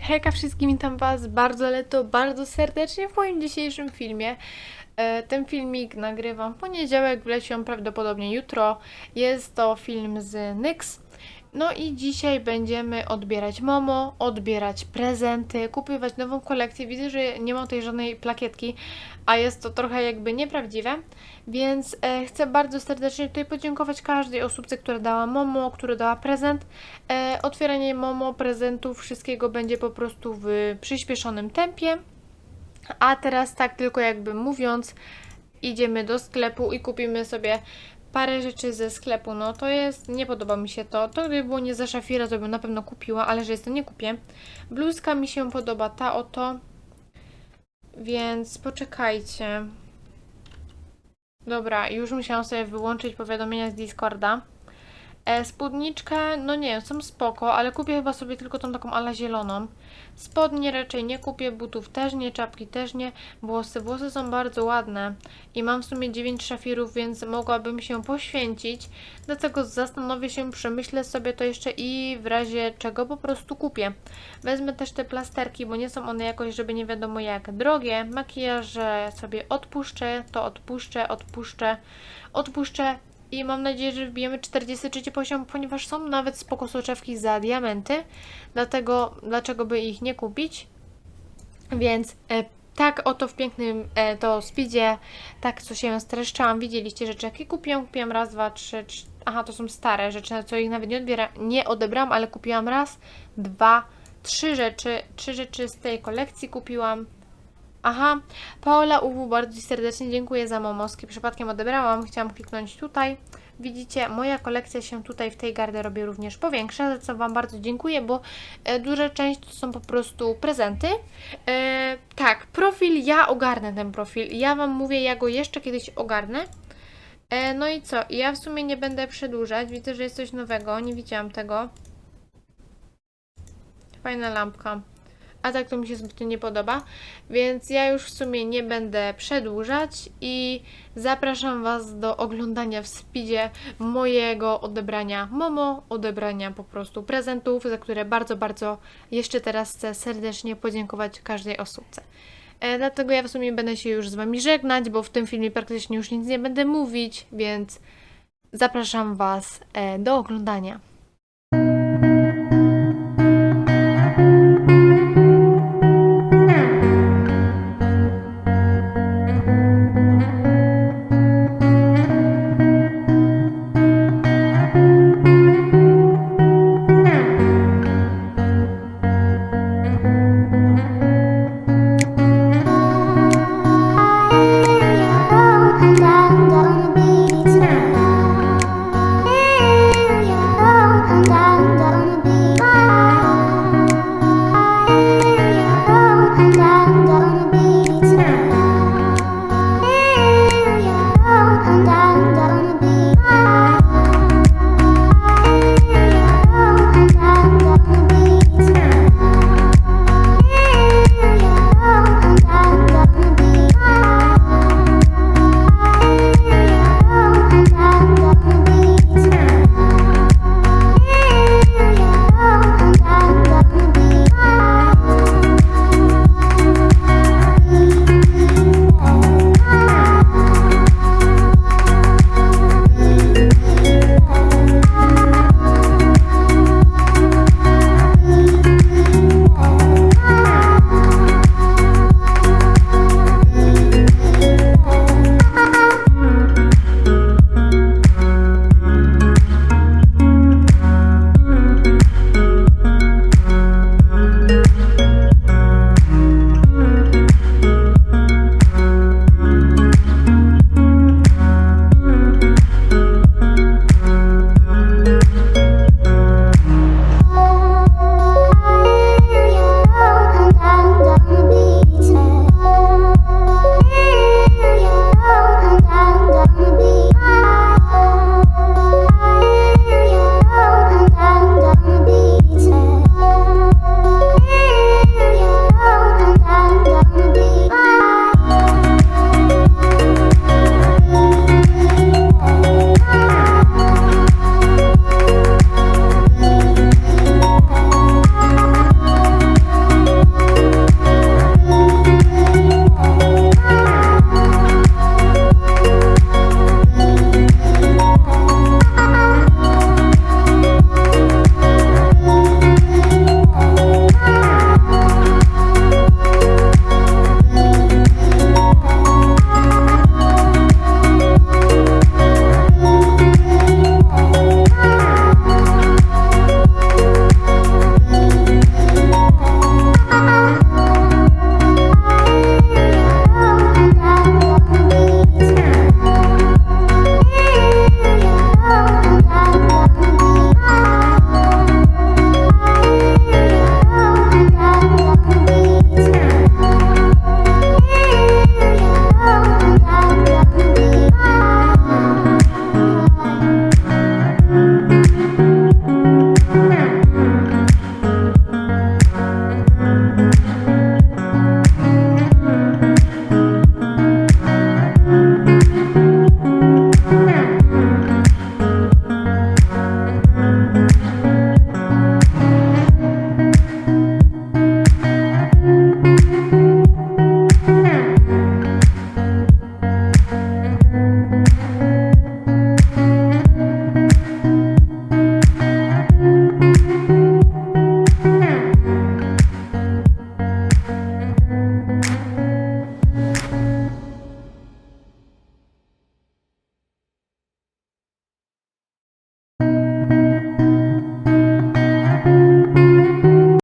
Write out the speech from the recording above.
Hejka wszystkim, witam Was bardzo, ale to bardzo serdecznie w moim dzisiejszym filmie. E, Ten filmik nagrywam w poniedziałek, wleci on prawdopodobnie jutro. Jest to film z NYX. No i dzisiaj będziemy odbierać Momo, odbierać prezenty, kupywać nową kolekcję. Widzę, że nie ma tej żadnej plakietki, a jest to trochę jakby nieprawdziwe, więc e, chcę bardzo serdecznie tutaj podziękować każdej osobce, która dała Momo, która dała prezent. E, otwieranie Momo prezentów wszystkiego będzie po prostu w przyspieszonym tempie. A teraz tak tylko jakby mówiąc, idziemy do sklepu i kupimy sobie parę rzeczy ze sklepu. No to jest, nie podoba mi się to. To gdyby było nie za szafira, to bym na pewno kupiła, ale że jest to nie kupię. Bluzka mi się podoba, ta oto. Więc poczekajcie. Dobra, już musiałam sobie wyłączyć powiadomienia z Discorda. E, spódniczkę, no nie, są spoko, ale kupię chyba sobie tylko tą taką ala zieloną. Spodnie raczej nie kupię, butów też nie, czapki też nie. Włosy, włosy są bardzo ładne i mam w sumie 9 szafirów, więc mogłabym się poświęcić. Dlatego zastanowię się, przemyślę sobie to jeszcze i w razie czego po prostu kupię. Wezmę też te plasterki, bo nie są one jakoś, żeby nie wiadomo jak drogie. Makijaże sobie odpuszczę, to odpuszczę, odpuszczę, odpuszczę i mam nadzieję, że wbijemy 43 poziom, ponieważ są nawet spoko soczewki za diamenty. Dlatego, dlaczego by ich nie kupić? Więc e, tak oto w pięknym e, to speedzie, tak co się streszczałam. Widzieliście rzeczy, jakie kupiłam. Kupiłam raz, dwa, trzy. Aha, to są stare rzeczy, na co ich nawet nie, odbiera, nie odebrałam, ale kupiłam raz, dwa, trzy rzeczy. Trzy rzeczy z tej kolekcji kupiłam. Aha, Paola UW, bardzo serdecznie dziękuję za momoski. Przypadkiem odebrałam, chciałam kliknąć tutaj. Widzicie, moja kolekcja się tutaj w tej garderobie również powiększa, za co Wam bardzo dziękuję, bo e, duża część to są po prostu prezenty. E, tak, profil, ja ogarnę ten profil. Ja Wam mówię, ja go jeszcze kiedyś ogarnę. E, no i co? Ja w sumie nie będę przedłużać. Widzę, że jest coś nowego, nie widziałam tego. Fajna lampka a tak to mi się zbytnio nie podoba, więc ja już w sumie nie będę przedłużać i zapraszam Was do oglądania w speedzie mojego odebrania Momo, odebrania po prostu prezentów, za które bardzo, bardzo jeszcze teraz chcę serdecznie podziękować każdej osobce. E, dlatego ja w sumie będę się już z Wami żegnać, bo w tym filmie praktycznie już nic nie będę mówić, więc zapraszam Was e, do oglądania.